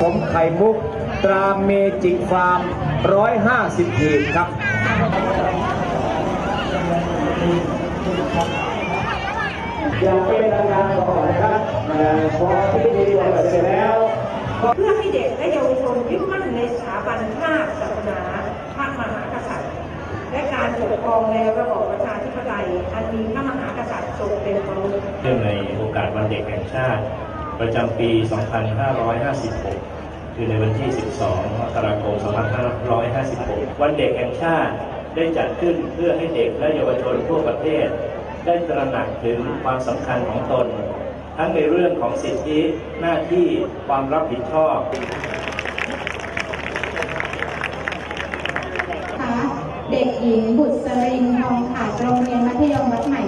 ข่มุก ตราเมจิกฟาร์ม 150หีบครับ อยากเป็นทางการก่อนนะครับเอ่อพอพิธีเสร็จแล้วเพื่อให้เด็กและเยาวชนยึดมั่นในสถาบันชาติศาสนาพระมหากษัตริย์ และการปกครองในระบอบประชาธิปไตยอันมีพระมหากษัตริย์ทรงเป็นประมุขเนื่องในโอกาสวันเด็กแห่งชาติ ประจำปี 2556 คือในวันที่ 12 มกราคม 2556 วันเด็กแห่งชาติได้จัดขึ้นเพื่อให้เด็กและเยาวชนทั่วประเทศ ได้ตระหนักถึงความสำคัญของตน ทั้งในเรื่องของสิทธิหน้าที่ความรับผิดชอบค่ะเด็กหญิงบุษรินทองขาดโรงเรียนมัธยมวัดใหม่